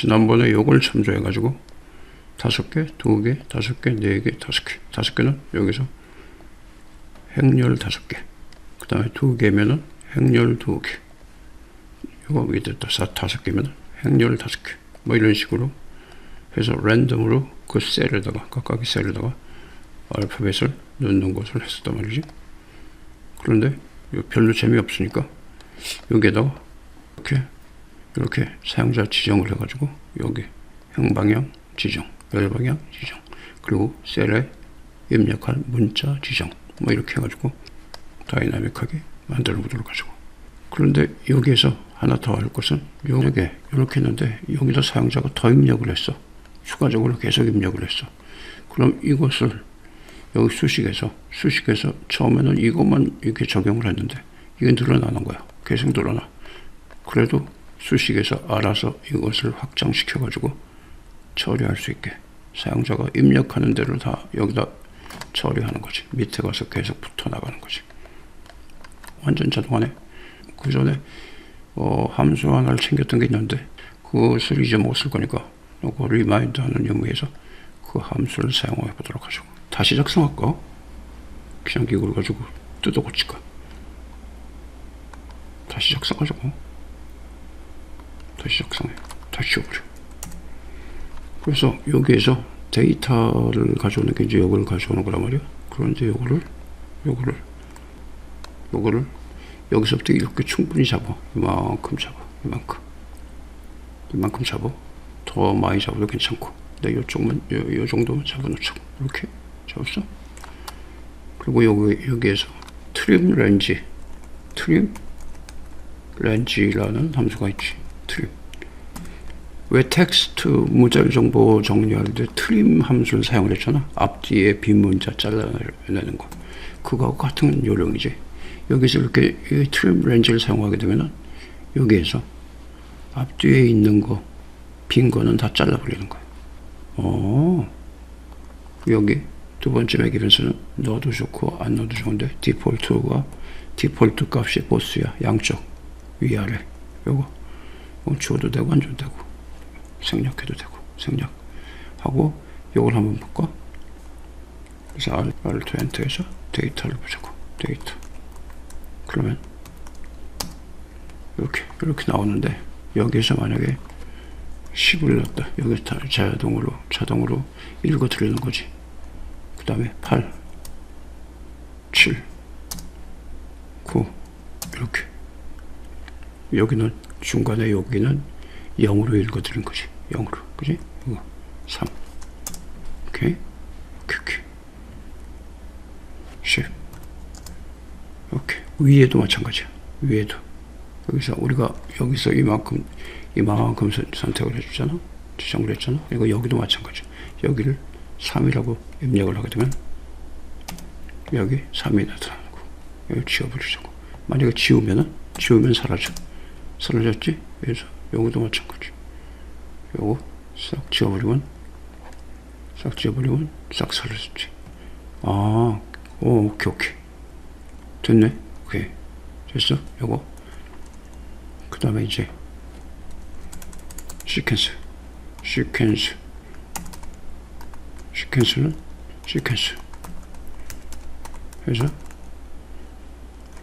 지난번에 요걸 참조해가지고 다섯 개, 두 개, 다섯 개, 네 개, 다섯 개. 다섯 개는 여기서 행렬 다섯 개. 그 다음에 두 개면은 행렬 두 개. 이거 밑에 다섯 개면은 행렬 다섯 개. 뭐 이런 식으로 해서 랜덤으로 그 셀에다가 각각의 셀에다가 알파벳을 넣는 것을 했었단 말이지. 그런데 별로 재미없으니까 여기에다가 이렇게 이렇게 사용자 지정을 해가지고 여기 형방향 지정, 열방향 지정, 그리고 셀에 입력할 문자 지정 뭐 이렇게 해가지고 다이나믹하게 만들어 보도록 하죠. 그런데 여기에서 하나 더 할 것은 요게 이렇게 했는데 여기다 사용자가 더 입력을 했어. 추가적으로 계속 입력을 했어. 그럼 이것을 여기 수식에서 수식에서 처음에는 이것만 이렇게 적용을 했는데 이게 늘어나는 거야. 계속 늘어나. 그래도 수식에서 알아서 이것을 확장시켜 가지고 처리할 수 있게 사용자가 입력하는 대로 다 여기다 처리하는 거지. 밑에 가서 계속 붙어 나가는 거지. 완전 자동화네. 그 전에 어, 함수 하나를 챙겼던 게 있는데 그것을 잊어먹었을 거니까 이거 리마인드 하는 의미에서 그 함수를 사용해 보도록 하죠. 다시 작성할까? 그냥 이걸 가지고 뜯어 고칠까? 다시 작성하자고. 다시 작성해. 다시 지워버려. 그래서 여기에서 데이터를 가져오는 게 이제 이걸 가져오는 거란 말이야. 그런데 요거를, 요거를, 요거를 여기서부터 이렇게 충분히 잡아. 이만큼 잡아. 이만큼. 이만큼 잡아. 더 많이 잡아도 괜찮고. 근데 요쪽만, 요, 요 정도만 잡아놓자고. 이렇게 잡았어. 그리고 여기, 여기에서 트림 렌지. 트림 렌지라는 함수가 있지. 트림. 왜 텍스트 문자열 정보 때 트림 함수를 사용을 했잖아. 앞뒤에 빈 문자 잘라내는 거. 그거하고 같은 요령이지. 여기서 이렇게 이 트림 렌즈를 사용하게 되면은 여기에서 앞뒤에 있는 거, 빈 거는 다 잘라버리는 거야. 어, 여기 두 번째 매기면서는 넣어도 좋고 안 넣어도 좋은데 디폴트가 디폴트 값이 보스야. 양쪽 위아래 요거 멈추어도 되고 안 줘도 되고 생략해도 되고 생략하고 요걸 한번 볼까? 그래서 R2 엔터에서 데이터를 보자고 데이터. 그러면 이렇게 이렇게 나오는데 여기서 만약에 10을 넣었다. 여기 다 자동으로 자동으로 읽어 들리는 거지. 그 다음에 8 7 9 이렇게. 여기는 중간에 여기는 0으로 읽어 드린 거지. 0으로. 그지? 이거 3 오케이? 오케이 오케이. 10 오케이 위에도 마찬가지야. 위에도. 여기서 우리가 여기서 이만큼 이만큼 선- 선택을 해주잖아? 지정을 했잖아? 이거 여기도 마찬가지 여기를 3이라고 입력을 하게 되면 여기 3이 나타나는 거. 여기 지워버리자고. 만약에 지우면은 지우면 사라져 사라졌지? 그래서 요거도 마찬가지. 요거 싹 지워버리면 싹 지워버리면 싹 사라졌지. 아 오, 오케이 오케이. 됐네? 오케이. 됐어? 요거. 그 다음에 이제 시퀀스. 시퀀스. 시퀀스는 시퀀스. 해서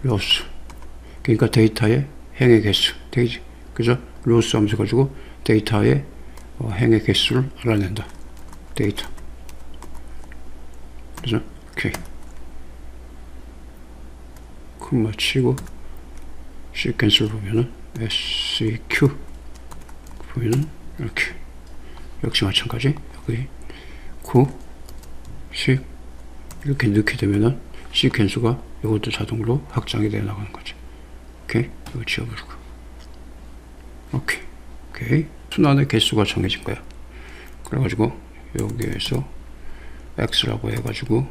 로스. 그러니까 데이터의 행의 개수 되지 그죠? 로스 함수 가지고 데이터의 어, 행의 개수를 알아낸다. 데이터. 그죠? 오케이. 콤마 치고 시퀀스를 보면은 SEQ 보면은 이렇게 역시 마찬가지. 여기 9 10 이렇게 넣게 되면은 시퀀스가 이것도 자동으로 확장이 되어 나가는 거지. 오케이? 이거 지워버리고 오케이. 오케이. 순환의 개수가 정해진 거야. 그래가지고 여기에서 x라고 해가지고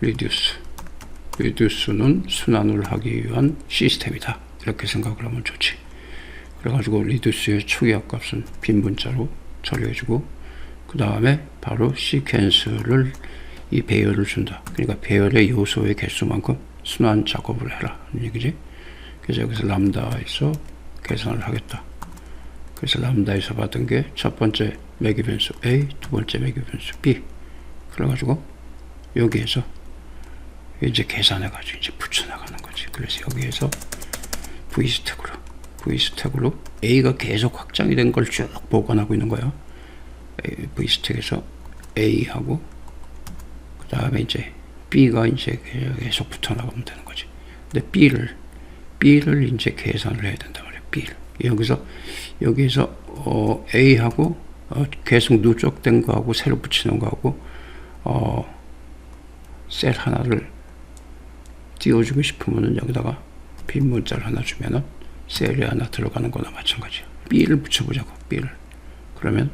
reduce. reduce는 순환을 하기 위한 시스템이다. 이렇게 생각을 하면 좋지. 그래가지고 reduce의 초기화 값은 빈 문자로 처리해주고 그 다음에 바로 시퀀스를 이 배열을 준다. 그러니까 배열의 요소의 개수만큼 순환 작업을 해라. 하는 얘기지. 그래서 여기서 람다에서 계산을 하겠다 그래서 람다에서 받은 게 첫 번째 매개 변수 A, 두 번째 매개 변수 B. 그래가지고 여기에서 이제 계산해가지고 이제 붙여나가는 거지. 그래서 여기에서 V 스택으로, V 스택으로 A가 계속 확장이 된 걸 쭉 보관하고 있는 거야. V 스택에서 A하고 그 다음에 이제 B가 이제 계속 붙어나가면 되는 거지. 근데 B를 B를 이제 계산을 해야 된단 B를 여기서 여기서 어, A하고 어, 계속 누적된 거하고 새로 붙이는 거하고 어, 셀 하나를 띄워주고 싶으면은 여기다가 빈 문자를 하나 주면은 셀이 하나 들어가는 거나 마찬가지야. B를 붙여보자고 B를 그러면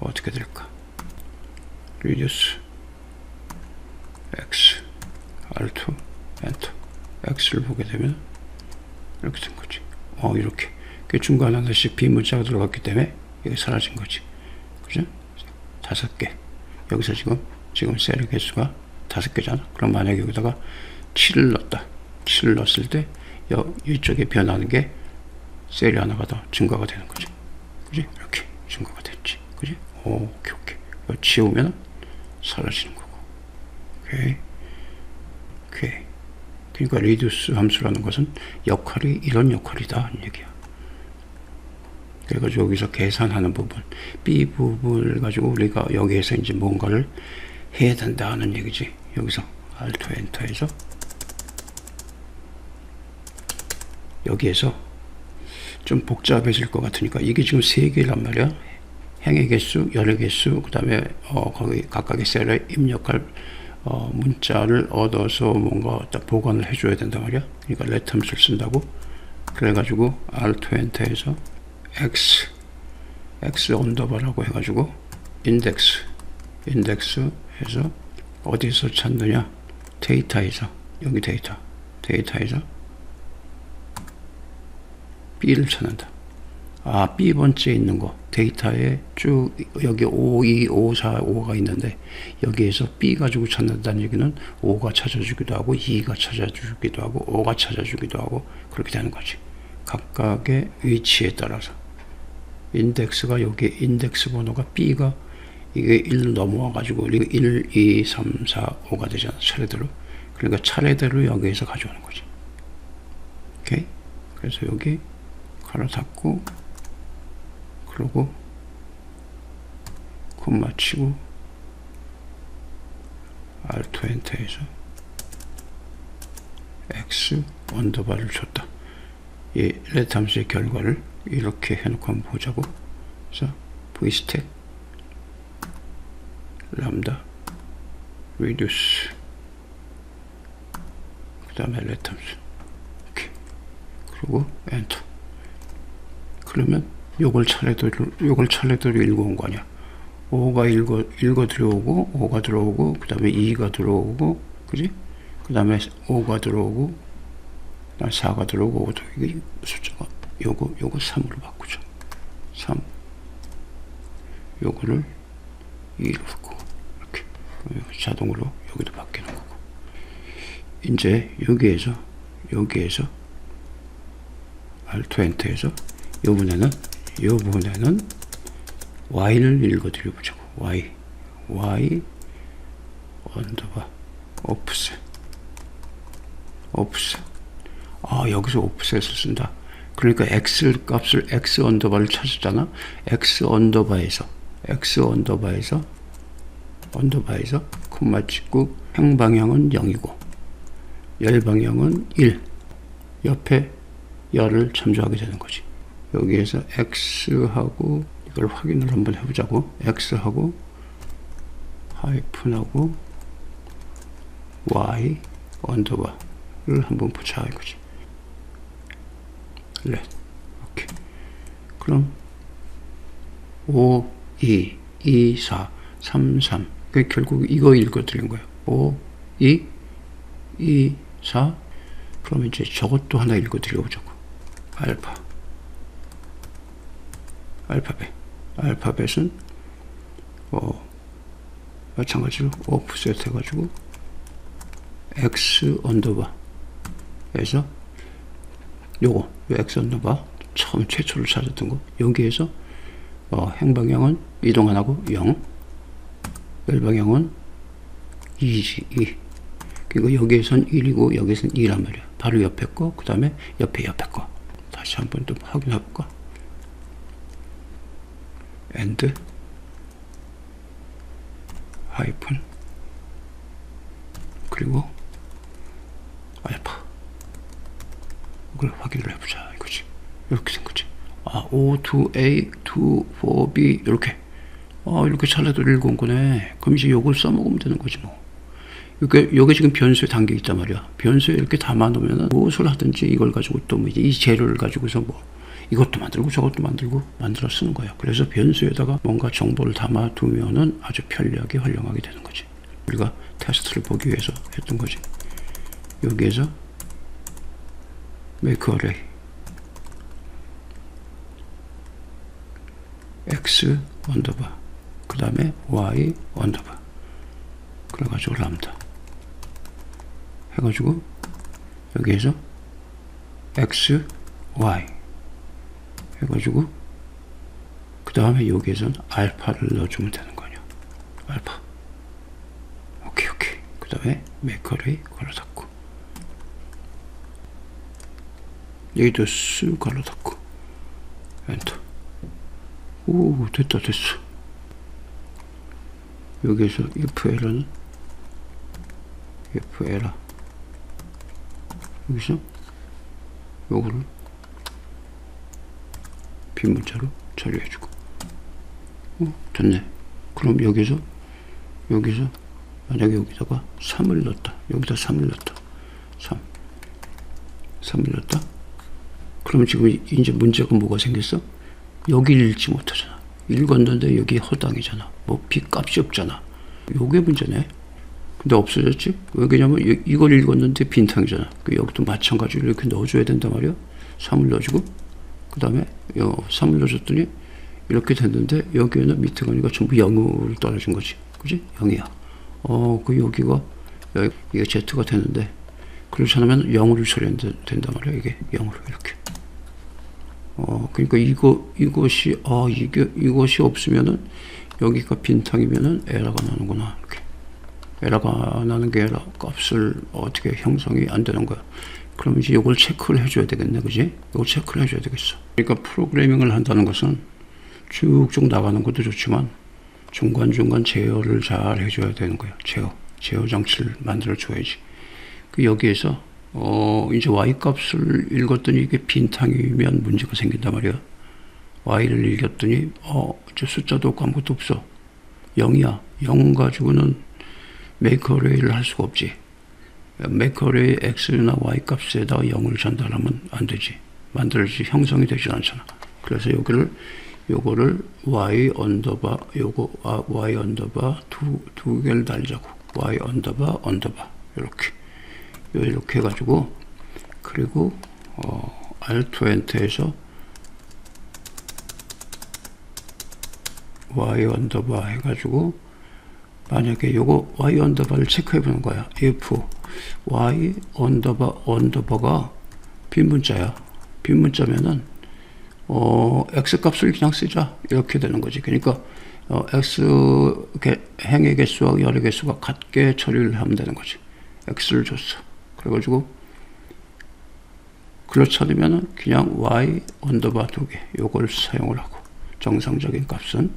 어떻게 될까? reduce x r2 엔터 x를 보게 되면 이렇게 된 거지. 어 이렇게 그 중간 하나씩 비문자가 들어갔기 때문에 이게 사라진 거지. 그죠? 다섯 개. 여기서 지금 지금 셀의 개수가 다섯 개잖아. 그럼 만약에 여기다가 7을 넣었다. 7을 넣었을 때 여, 이쪽에 변하는 게 셀이 하나가 더 증가가 되는 거지. 그지? 이렇게 증가가 됐지. 그지? 오, 오케이, 오케이. 이거 지우면 사라지는 거고. 오케이. 그러니까 리듀스 함수라는 것은 역할이 이런 역할이다. 얘기야. 그래가지고 여기서 계산하는 부분, B 부분을 가지고 우리가 여기에서 이제 뭔가를 해야 된다 하는 얘기지. 여기서 Alt 엔터에서 여기에서 좀 복잡해질 것 같으니까 이게 지금 세 개란 말이야. 행의 개수, 열의 개수, 그 다음에 어, 거기 각각의 셀에 입력할 어, 문자를 얻어서 뭔가 딱 보관을 해줘야 된단 말이야. 그러니까 함수를 쓴다고. 그래가지고 Alt 엔터에서 x x 언더바라고 해가지고 인덱스 인덱스 해서 어디서 찾느냐 데이터에서 여기 데이터 데이터에서 B를 찾는다 아 B 번째에 있는 거. 데이터에 쭉 여기 5, 2, 5, 4, 5가 있는데 여기에서 B 가지고 찾는다는 얘기는 5가 찾아주기도 하고 2가 찾아주기도 하고 5가 찾아주기도 하고 그렇게 되는 거지. 각각의 위치에 따라서. 인덱스가 여기 인덱스 번호가 B가 이게 1 넘어와 가지고 1, 2, 3, 4, 5가 되잖아 차례대로. 그러니까 차례대로 여기에서 가져오는 거지. 오케이? 그래서 여기 가로 닫고 그러고 콤마 치고 알트 엔터에서 x 언더바를 줬다. 이 레트 함수의 결과를 이렇게 해놓고 한번 보자고. 그래서 v스택 람다 reduce 그 다음에 let 함수 이렇게. 그리고 엔터. 그러면 요걸 차례대로 요걸 차례대로 읽어온 거 아니야 5가 읽어, 읽어 들어오고 5가 들어오고 그 다음에 2가 들어오고 그지? 그 다음에 5가 들어오고 4가 들어오고 이게 숫자가 요거 요거 3으로 바꾸죠. 3 요거를 2로 바꾸고 이렇게 자동으로 여기도 바뀌는 거고 이제 여기에서 여기에서 알트 엔터에서 요번에는 요번에는 y를 읽어 드려보자고. y y 언더바. 오프셋. 오프셋. 아 여기서 오프셋을 쓴다. 그러니까 x 값을 x 언더바를 찾았잖아. x 언더바에서. X 언더바에서. 언더바에서. 콤마 찍고 행 방향은 0이고. 열 방향은 1. 옆에 열을 참조하게 되는 거지. 여기에서 x하고 이걸 확인을 한번 해보자고. x하고 하이픈하고 y 언더바를 한번 붙여 이거지. 렛. 오케이. 그럼 5, 2, 2, 4, 3, 3. 그 결국 이거 읽어드린 거예요. 5, 2, 2, 4. 그럼 이제 저것도 하나 읽어드려보자고. 알파. 알파벳. 알파벳은 어, 마찬가지로 오프셋 해가지고 x 언더바에서 요거 요 x 언더바 처음 최초를 찾았던 거. 여기에서 어, 행방향은 이동 안 하고 0 열방향은 2지 2 그리고 여기에선 1이고 여기에선 2란 말이야. 바로 옆에 거그 다음에 옆에 옆에 거. 다시 한번 또 확인해 볼까 and 하이픈? 그리고 알파. 이걸 확인을 해보자 이거지. 이렇게 된 거지. 아 O to A to 4B 이렇게. 아 이렇게 잘라도 읽어온 거네. 그럼 이제 요걸 써먹으면 되는 거지 뭐. 이게 요게 지금 변수에 담겨 있단 말이야. 변수에 이렇게 담아 놓으면 무엇을 하든지 이걸 가지고 또 뭐 이제 이 재료를 가지고서 뭐 이것도 만들고 저것도 만들고 만들어 쓰는 거야 그래서 변수에다가 뭔가 정보를 담아 두면은 아주 편리하게 활용하게 되는 거지. 우리가 테스트를 보기 위해서 했던 거지. 여기에서 make array. X 언더바. 그 다음에 y 언더바. 그래가지고 람다. 해가지고 여기에서 x y 해가지고 그 다음에 여기에선 알파를 넣어주면 되는 거냐 알파. 오케이 오케이. 그 다음에 메커리 걸어 닫고. 여기도 쓱 걸어 닫고. 엔터. 오 됐다 됐어. 여기에서 if error. 여기서 요거를 빈 문자로 처리해주고. 어 됐네. 그럼 여기서 여기서 만약에 여기다가 3을 넣었다. 여기다 3을 넣었다. 3 3을 넣었다. 그러면 지금 이제 문제가 뭐가 생겼어? 여기를 읽지 못하잖아. 읽었는데 여기 허당이잖아. 뭐 B 값이 없잖아. 요게 문제네. 근데 없어졌지? 왜 그러냐면 이- 이걸 읽었는데 빈탕이잖아. 그 여기도 마찬가지로 이렇게 넣어줘야 된단 말이야. 3을 넣어주고 그 다음에 3을 넣어줬더니 이렇게 됐는데 여기에는 밑에 가니까 전부 0으로 떨어진 거지. 그지? 0이야. 어 그 여기가 여기, 이게 Z가 되는데 그렇지 않으면 0으로 처리해야 된단 말이야 이게. 0으로 이렇게. 어 그러니까 이거 이것이 아 이게 이것이 없으면은 여기가 빈탕이면은 에러가 나는구나 이렇게. 에러가 나는 게 에러 값을 어떻게 형성이 안 되는 거야. 그럼 이제 이걸 체크를 해줘야 되겠네, 그지? 이걸 체크를 해줘야 되겠어. 그러니까 프로그래밍을 한다는 것은 쭉쭉 나가는 것도 좋지만 중간중간 제어를 잘 해줘야 되는 거야. 제어, 제어 장치를 만들어 줘야지. 그 여기에서 어 이제 y 값을 읽었더니 이게 빈탕이면 문제가 생긴단 말이야. y를 읽었더니 어 저 숫자도 없고 아무것도 없어. 0이야. 0 가지고는 메이커 레이를 할 수가 없지. 레이 x나 y 값에다가 0을 전달하면 안 되지. 만들지 형성이 되지 않잖아. 그래서 여기를 요거를 y 언더바 요거 아, y 언더바 두, 두 개를 달자고 y 언더바 언더바 이렇게 요 이렇게 해가지고 그리고 어, 알트 엔터에서 y 언더바 해가지고 만약에 요거 y 언더바를 체크해 보는 거야. if y 언더바 언더바가 빈 문자야. 빈 문자면은 어 x 값을 그냥 쓰자 이렇게 되는 거지. 그러니까 어, x 개- 행의 개수와 열의 개수가 같게 처리를 하면 되는 거지. x를 줬어. 그래가지고 그렇지 않으면은 그냥 y 언더바 두 개 요걸 사용을 하고 정상적인 값은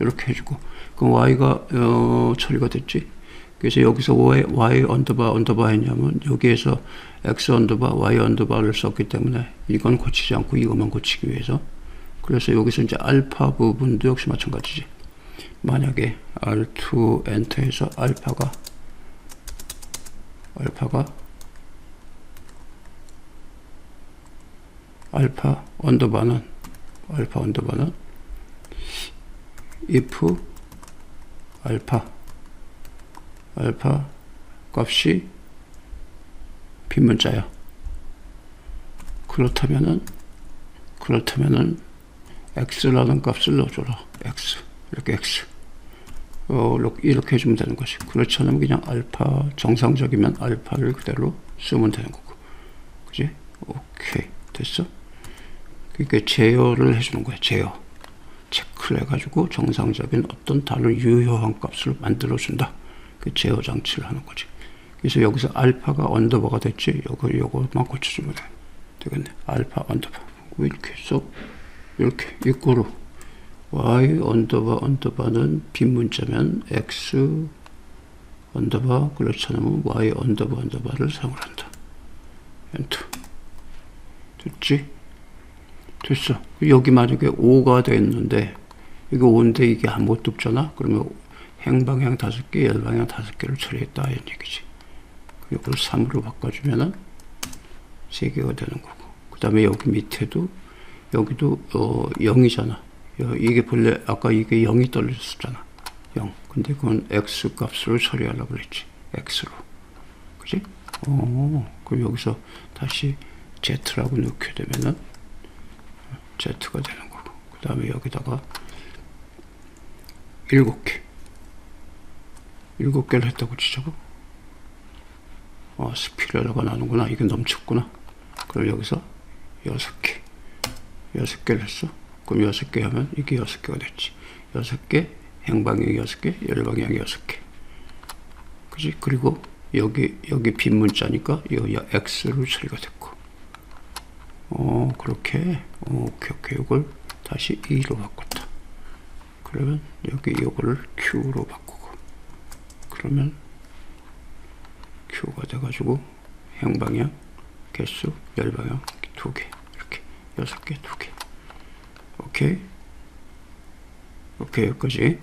이렇게 해주고 그럼 y가 어, 처리가 됐지. 그래서 여기서 y, y 언더바 언더바 했냐면 여기에서 x 언더바 y 언더바를 썼기 때문에 이건 고치지 않고 이것만 고치기 위해서 그래서 여기서 이제 알파 부분도 역시 마찬가지지. 만약에 R2 엔터에서 알파가 알파가 알파 언더바는 알파 언더바는 if 알파 알파 값이 빈문자야. 그렇다면은 그렇다면은 x라는 값을 넣어줘라. x 이렇게 x 어, 이렇게- 해주면 되는 것이. 그렇지 않으면 그냥 알파 정상적이면 알파를 그대로 쓰면 되는 거고. 그지? 오케이 됐어. 그러니까 제어를 해주는 거야. 제어. 체크를 해가지고 정상적인 어떤 다른 유효한 값을 만들어준다. 그 제어 장치를 하는 거지. 그래서 여기서 알파가 언더바가 됐지. 요거 요거만 고쳐주면 돼. 되겠네. 알파 언더바. 이렇게 해서 이렇게 이꼬로 y 언더바 언더바는 빈 문자면 x 언더바 그렇지 않으면 y 언더바 언더바를 사용한다. 엔터. 됐지? 됐어. 여기 만약에 5가 됐는데 이거 5인데 이게 아무것도 없잖아. 그러면 행방향 다섯 개, 열방향 다섯 개를 처리했다 이런 얘기지. 이걸 3으로 바꿔주면은 세 개가 되는 거고. 그 다음에 여기 밑에도 여기도 어 0이잖아. 이게 본래 아까 이게 0이 떨어졌었잖아. 0. 근데 그건 x 값으로 처리하려고 그랬지. x로. 그지? 어, 그럼 여기서 다시 z라고 넣게 되면은 z가 되는 거고. 그 다음에 여기다가 일곱 개. 일곱 개를 했다고 치자고. 어, 스피럴러가 나는구나. 이게 넘쳤구나. 그럼 여기서 여섯 개. 여섯 개를 했어. 그럼 여섯 개 하면 이게 여섯 개가 됐지. 여섯 개, 행방향 여섯 개, 열방향 여섯 개. 그지? 그리고 여기, 여기 빈 문자니까 이 X로 처리가 됐고. 어, 그렇게. 어, 오케이, 오케이. 이걸 다시 2로 바꿨다. 그러면 여기 이거를 Q로 바꾸고. 그러면 Q가 돼가지고 행방향, 개수, 열방향 두 개. 이렇게. 여섯 개, 두 개. 오케이. 오케이, 여기까지.